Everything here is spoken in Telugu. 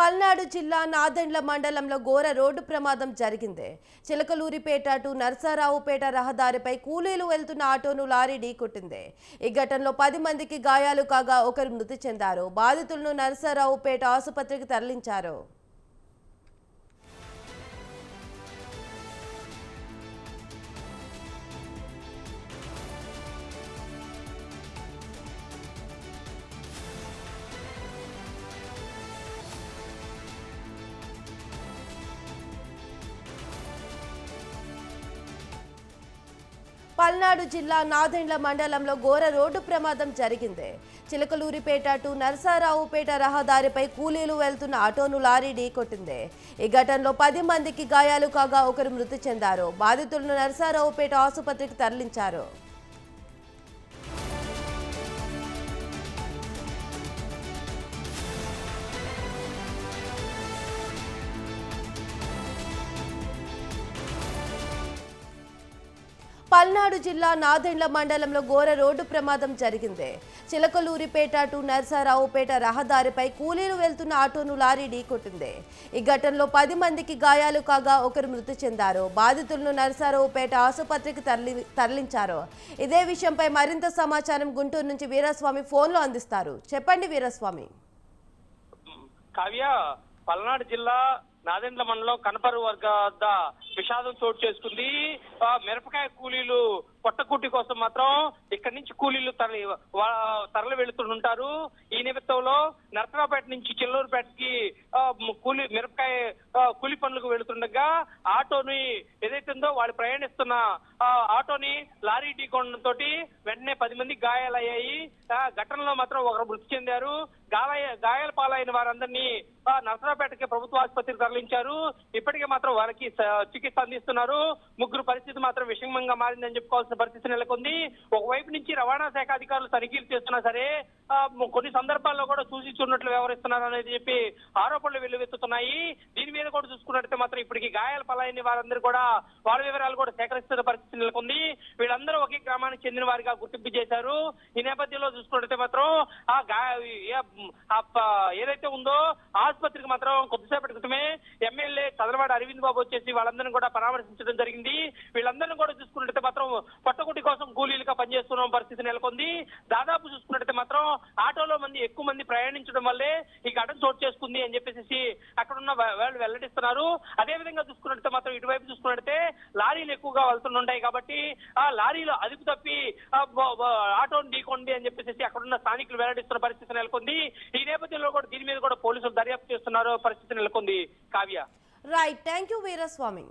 పల్నాడు జిల్లా నాదెండ్ల మండలంలో ఘోర రోడ్డు ప్రమాదం జరిగింది. చిలకలూరిపేట టు నర్సారావుపేట రహదారిపై కూలీలు వెళ్తున్న ఆటోను లారీ ఢీకొట్టింది. ఈ ఘటనలో పది మందికి గాయాలు కాగా ఒకరు మృతి చెందారు. బాధితులను నర్సారావుపేట ఆసుపత్రికి తరలించారు. పల్నాడు జిల్లా నాదెండ్ల మండలంలో ఘోర రోడ్డు ప్రమాదం జరిగింది. చిలకలూరిపేట టు నరసారావుపేట రహదారిపై కూలీలు వెళ్తున్న ఆటోను లారీ ఢీకొట్టింది. ఈ ఘటనలో పది మందికి గాయాలు కాగా ఒకరు మృతి చెందారు. బాధితులను నరసారావుపేట ఆసుపత్రికి తరలించారు. పల్నాడు జిల్లా నాదెండ్ల మండలంలో ఘోర రోడ్డు ప్రమాదం జరిగింది. చిలకలూరిపేట టు నర్సారావుపేట రహదారిపై కూలీలు వెళ్తున్న ఆటోను లారీ ఢీకొట్టింది. ఈ ఘటనలో పది మందికి గాయాలు కాగా ఒకరు మృతి చెందారు. బాధితులను నర్సారావుపేట ఆసుపత్రికి తరలి తరలించారు. ఇదే విషయంపై మరింత సమాచారం గుంటూరు నుంచి వీరస్వామి ఫోన్లో అందిస్తారు. చెప్పండి వీరస్వామి. కావ్య పల్నాడు జిల్లా నాదెండ్ల మండలం కనపరు వర్గ వద్ద విషాదం చోటు చేసుకుంది. ఆ, మిరపకాయ కూలీలు పొట్టకుట్టి కోసం మాత్రం ఇక్కడి నుంచి కూలీలు తరలి తరలి వెళుతుంటారు ఈ నిమిత్తంలో నరసరావుపేట నుంచి చిల్లూరుపేటకి ఆ, కూలీ మిరపకాయ కూలి పనులకు వెళుతుండగా ఆటోని ఏదైతే ఉందో వాళ్ళు ప్రయాణిస్తున్న ఆటోని లారీ ఢీకొనడంతో వెంటనే పది మంది గాయాలయ్యాయి. ఘటనలో మాత్రం ఒకరు మృతి చెందారు. గాయ గాయాల పాలైన వారందరినీ నరసరావుపేటకి ప్రభుత్వ ఆసుపత్రికి తరలించారు. ఇప్పటికే మాత్రం వారికి చికిత్స అందిస్తున్నారు. ముగ్గురు పరిస్థితి మాత్రం విషమంగా మారిందని చెప్పుకోవాల్సిన పరిస్థితి నెలకొంది. ఒకవైపు నుంచి రవాణా శాఖ అధికారులు తనిఖీలు చేస్తున్నా సరే కొన్ని సందర్భాల్లో కూడా చూసి చూడనట్లు వ్యవహరిస్తున్నారు అనేది చెప్పి ఆరోపణలు వెల్లువెత్తుతున్నాయి. మీద కూడా చూసుకున్నట్లయితే మాత్రం ఇప్పటికి గాయాల పలాయని వారందరూ కూడా వాళ్ళ వివరాలు కూడా సేకరిస్తున్న పరిస్థితి నెలకొంది. వీళ్ళందరూ ఒకే గ్రామానికి చెందిన వారిగా గుర్తింపు చేశారు. ఈ నేపథ్యంలో చూసుకున్నట్లయితే మాత్రం ఆ గా ఏదైతే ఉందో ఆసుపత్రికి మాత్రం కొద్దిసేపటి క్రితమే ఎమ్మెల్యే చంద్రబాబు అరవింద్ బాబు వచ్చేసి వాళ్ళందరినీ కూడా పరామర్శించడం జరిగింది. వీళ్ళందరినీ కూడా చూసుకున్నట్లయితే మాత్రం పట్టకుటి కోసం కూలీలుగా పనిచేస్తున్న పరిస్థితి నెలకొంది. దాదాపు చూసుకున్నట్లయితే మాత్రం ఆటోలో మంది ఎక్కువ మంది ప్రయాణించడం వల్లే ఈ ఘటన చోటు చేసుకుంది అని చెప్పేసి అక్కడ ఉన్న వాళ్ళు వెల్లడిస్తున్నారు. అదే విధంగా చూసుకున్నట్టు మాత్రం ఇటువైపు చూసుకున్నట్లయితే లారీలు ఎక్కువగా వెళ్తుంటాయి కాబట్టి ఆ లారీలో అదుపు తప్పి ఆ ఢీకొండి అని చెప్పేసి అక్కడ ఉన్న స్థానికులు వెల్లడిస్తున్న పరిస్థితి నెలకొంది. ఈ నేపథ్యంలో కూడా దీని మీద కూడా పోలీసులు దర్యాప్తు చేస్తున్నారు. పరిస్థితి నెలకొంది. Kavya. Right thank you Veeraswamy.